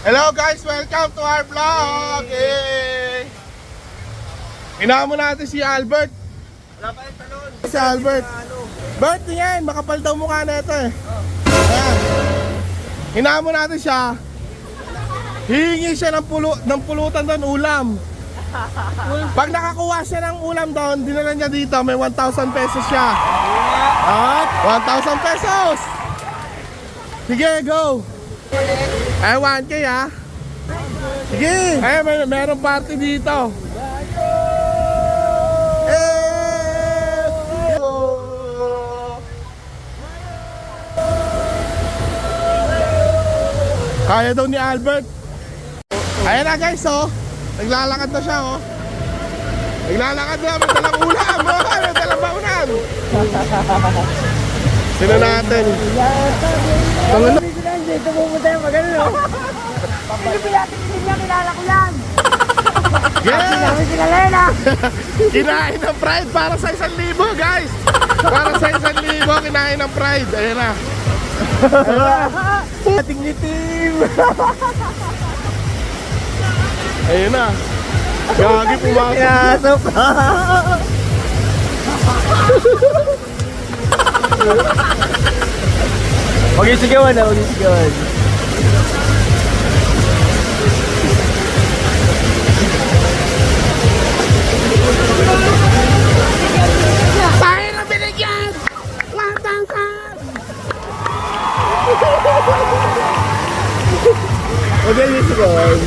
Hello guys, welcome to our vlog! Yay! Inamo natin si Albert. Wala pa yung talon. Si Albert. Ano? Bert, yan, makapal daw mukha na ito eh. Ayan. Inamo natin siya. Hihingi siya ng, pulo, ng pulutan doon, ulam. Pag nakakuha siya ng ulam doon, dinala niya dito, may 1,000 pesos siya. At 1,000 pesos! Sige, go! Ay, 1K ha? Sige! Ay, may, meron party dito. Eh! Kaya daw ni Albert. Ayan na guys, oh. Naglalakad na siya, oh. Naglalakad na, may dalang ulam, oh. May dalang baunan. Sino natin? Pangulo. Dito pumunta yung magano, no? Hindi pinati niya kilala ko yan. Kami kilala yan ah. Kinain ng pride para sa isang libo, guys! Para sa isang libo, kinain ng pride. Ayan na. Ating litim. Ayan na. Gagi pumasok. Pinasok. Huwag yung sigawan na, huwag yung sigawan. Tayo na binigyan! 1,000! Huwag yung sigawan.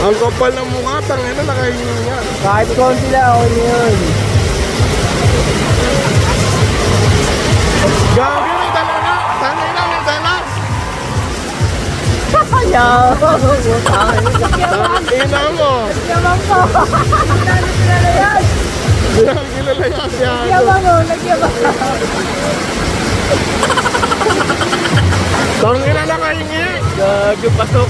Ang kapal ng mukha, tangin na nakahingi niya. Kahit konti lang, ako yun. May dala na! Tangin na, may dala! Ayaw. Ina mo! Yaman ko. Kilala yan. Kilala yan si Ago. Yaman mo, nagyaman. Tangin na nakahingi! Gago, pasok.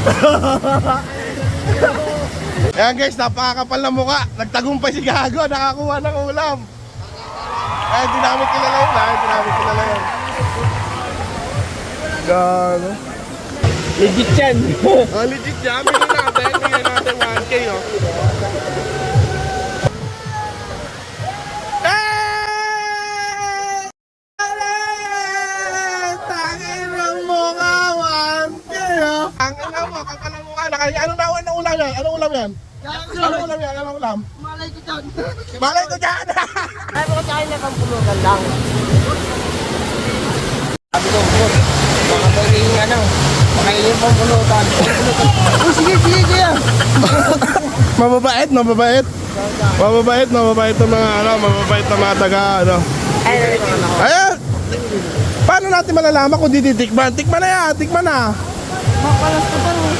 Ayan guys, napakakapal na mukha. Nagtagumpay si Gago, nakakuha ng ulam. Ay, hindi namin kilala yun. Ay, hindi namin kilala yun. Gago. Legit yan. Ah, legit yan. Bigyan natin. Bigyan natin 1K, oh. Tangin ng mukha, 1K, oh. Tangin ng mukha, kapal ng mukha. Nakaya, ano na, ano ulam yan? Ano ulam yan? Ano ulam yan? Ano ulam? Malay ko dyan. Malay ko dyan! Tayo na kang pulutan lang. Sabi ko, boss, baka pwedeng ano, makainin pang pulutan. Oh, sige, sige, kuya. mababait, mababait. Mababait, mababait ng mga ano, mababait ng mga taga ano. Ayan! Paano natin malalaman kung dititikman? Tikman na yan, tikman na. Makalas ko pa rin.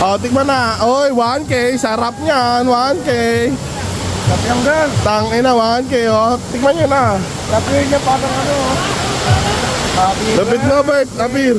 Oh, tikman na. Oy, 1K, sarap niyan, 1K. Sabi ang girl. Tangin na, 1K, oh. Tikman niyo na. Sabi niya parang ano, oh. Lapit na, Bert, Napir.